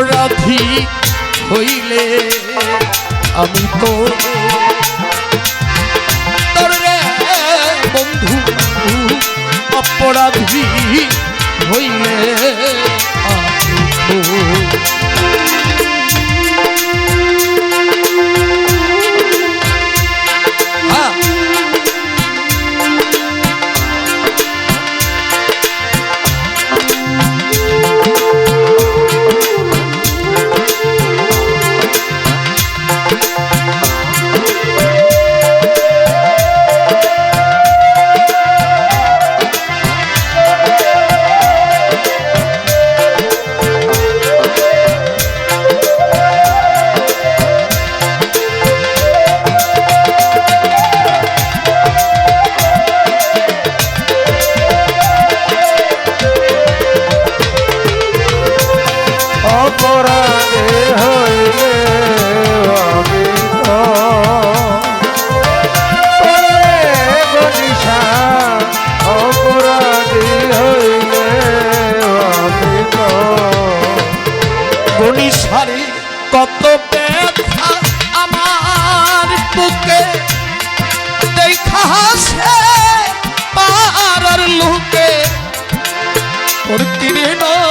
অপরাধী হইলে আমি তো বন্ধু অপরাধী হইলে আমি তো আছে পাড়ার লোকে ওর কিরে নয়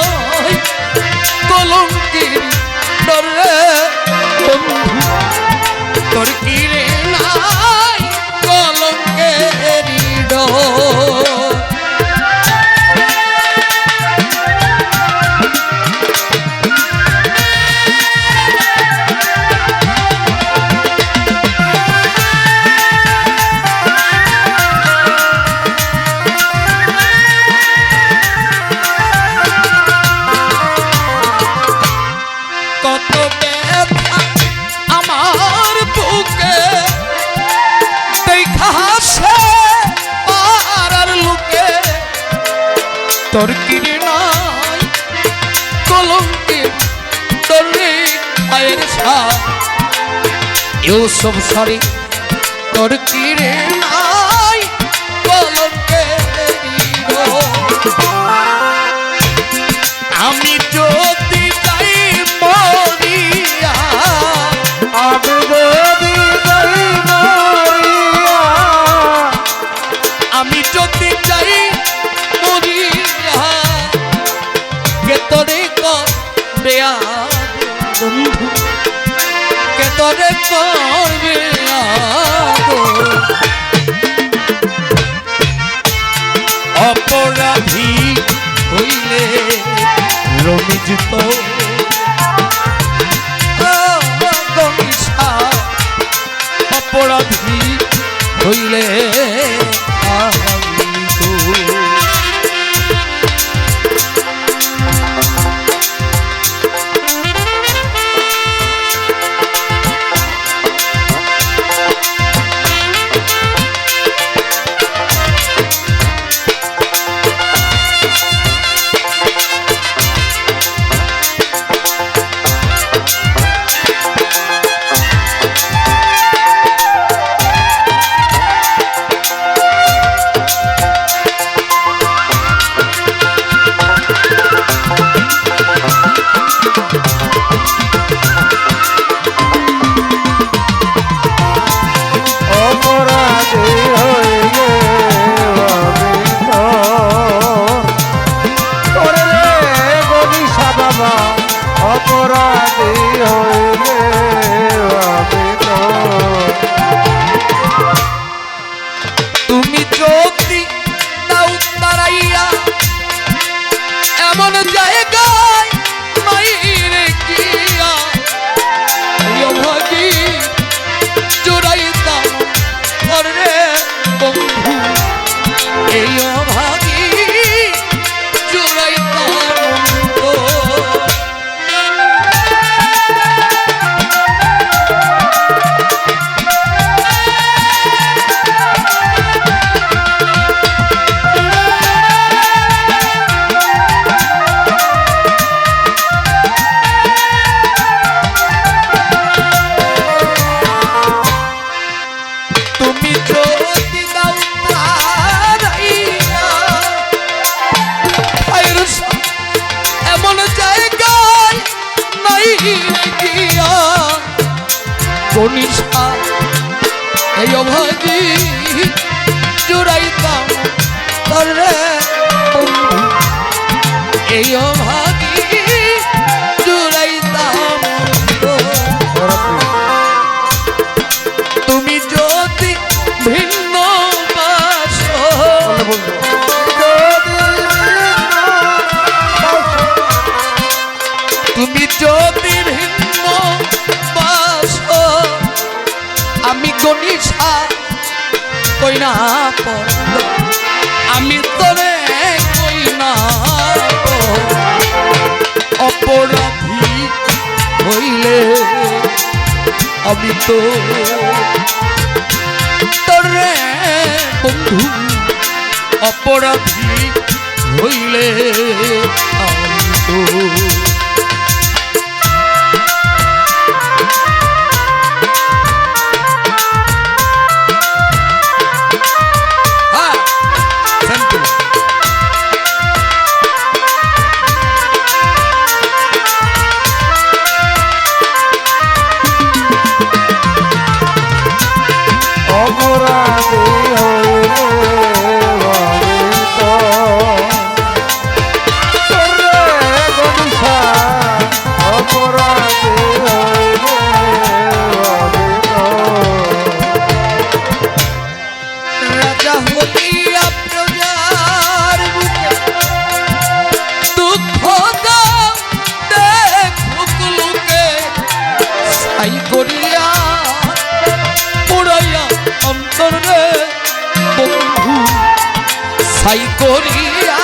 মায়ের সা ইউসুফ সরি তোর কিরে না করবে অপরাধী হইলে রমিজিত yeah. গিয়া কনিষ্ঠা এই অভাগী জোড়াইতাম ধরে এই অভাগ আমি গণিসা কই না আমি তোরে কই না পর। অপরাধী হইলে আমি তো তোরে বন্ধু অপরাধী হইলে আমি তো সাই করিয়া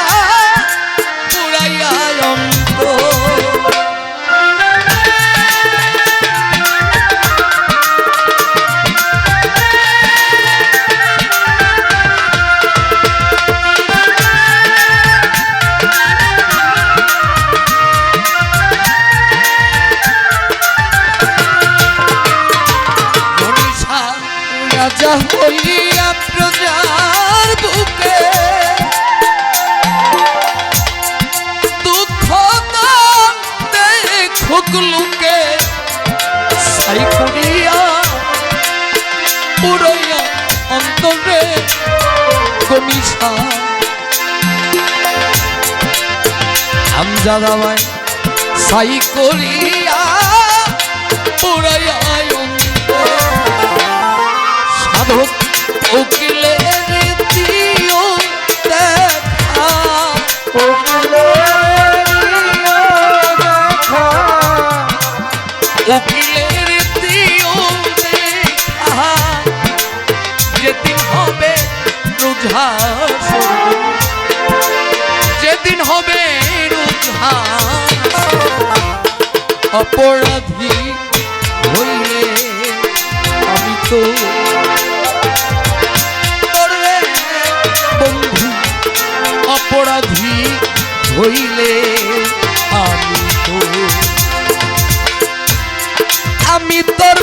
রাজা হইয়া প্রজার বুকে দেখুক লুকে সাই করিয়া পুরইয়া অন্তরে সাই করিয়া সাধক উকিলের উকিলের দিও দেখা যেদিন হবে রুঝা যেদিন হবে রুঝা অপরাধী হইলে আমি তো বন্ধু, অপরাধী হইলে আমি তোর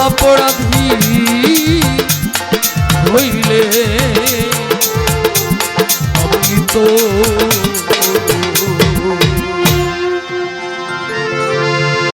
অপরাধী